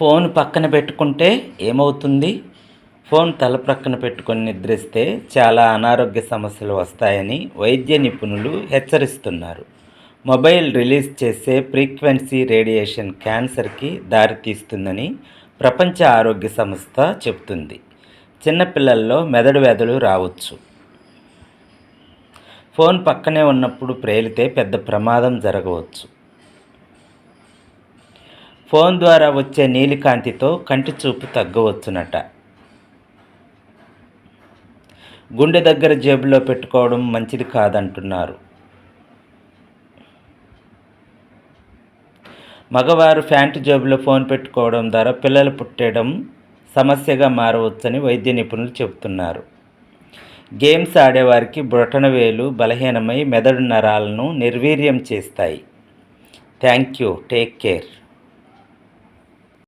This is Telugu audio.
ఫోన్ పక్కన పెట్టుకుంటే ఏమవుతుంది? ఫోన్ తల ప్రక్కన పెట్టుకొని నిద్రిస్తే చాలా అనారోగ్య సమస్యలు వస్తాయని వైద్య నిపుణులు హెచ్చరిస్తున్నారు. మొబైల్ రిలీజ్ చేసే ఫ్రీక్వెన్సీ రేడియేషన్ క్యాన్సర్కి దారితీస్తుందని ప్రపంచ ఆరోగ్య సంస్థ చెబుతుంది. చిన్నపిల్లల్లో మెదడు వ్యాధులు రావచ్చు. ఫోన్ పక్కనే ఉన్నప్పుడు ప్రేలితే పెద్ద ప్రమాదం జరగవచ్చు. ఫోన్ ద్వారా వచ్చే నీలికాంతితో కంటి చూపు తగ్గవచ్చునట. గుండె దగ్గర జేబులో పెట్టుకోవడం మంచిది కాదంటున్నారు. మగవారు ప్యాంటు జేబులో ఫోన్ పెట్టుకోవడం ద్వారా పిల్లలు పుట్టడం సమస్యగా మారవచ్చని వైద్య నిపుణులు చెబుతున్నారు. గేమ్స్ ఆడేవారికి బ్రొటనవేలు బలహీనమై మెదడు నరాలను నిర్వీర్యం చేస్తాయి. Thank you. Take care.